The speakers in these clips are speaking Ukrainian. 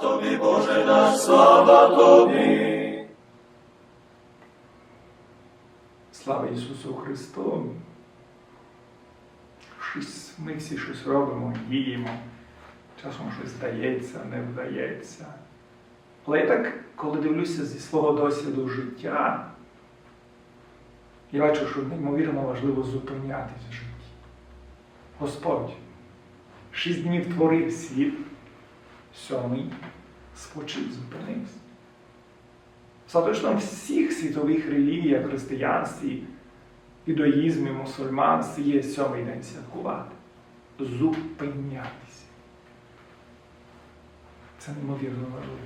тобі, Боже наш, слава тобі. Слава Ісусу Христу! Щось, ми всі щось робимо, діємо, часом щось вдається, не вдається. Але я так, коли дивлюся зі свого досвіду життя, я бачу, що неймовірно важливо зупинятися в житті. Господь шість днів творив світ, сьомий спочив, зупинився. Остаточно в всіх світових релігіях, християнстві, ідоїзмі, мусульманстві є сьомий день святкувати. Зупинятися. Це неймовірно важливо.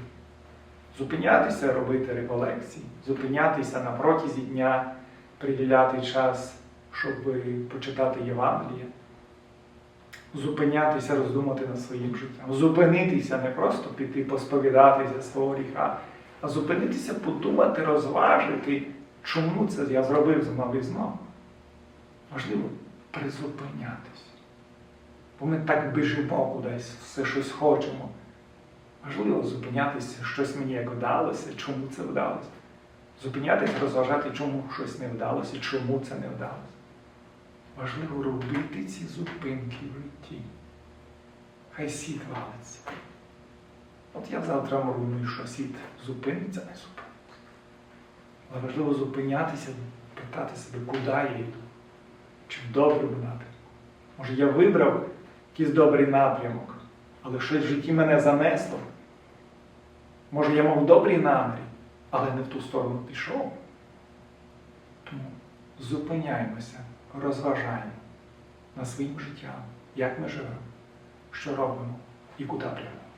Зупинятися, робити реколекції, зупинятися на протязі дня, приділяти час, щоб почитати Євангеліє, зупинятися, роздумати над своїм життям, зупинитися, не просто піти посповідатися свого гріха, а зупинитися, подумати, розважити, чому це я зробив знову і знову. Важливо призупинятися. Бо ми так біжимо кудись, все щось хочемо. Важливо зупинятися, щось мені як вдалося, чому це вдалося. Зупинятися, розважати, чому щось не вдалося, чому це не вдалося. Важливо робити ці зупинки в житті. Хай світ валиться. От я завтра думаю, що світ зупиниться, не зупиниться. Але важливо зупинятися, питати себе, куди я йду, чи в доброму напрямку. Може, я вибрав якийсь добрий напрямок, але щось в житті мене занесло. Може, я мав добрий намір, але не в ту сторону пішов. Тому зупиняємося, розважаємо над своїм життям, як ми живемо, що робимо і куди прямо.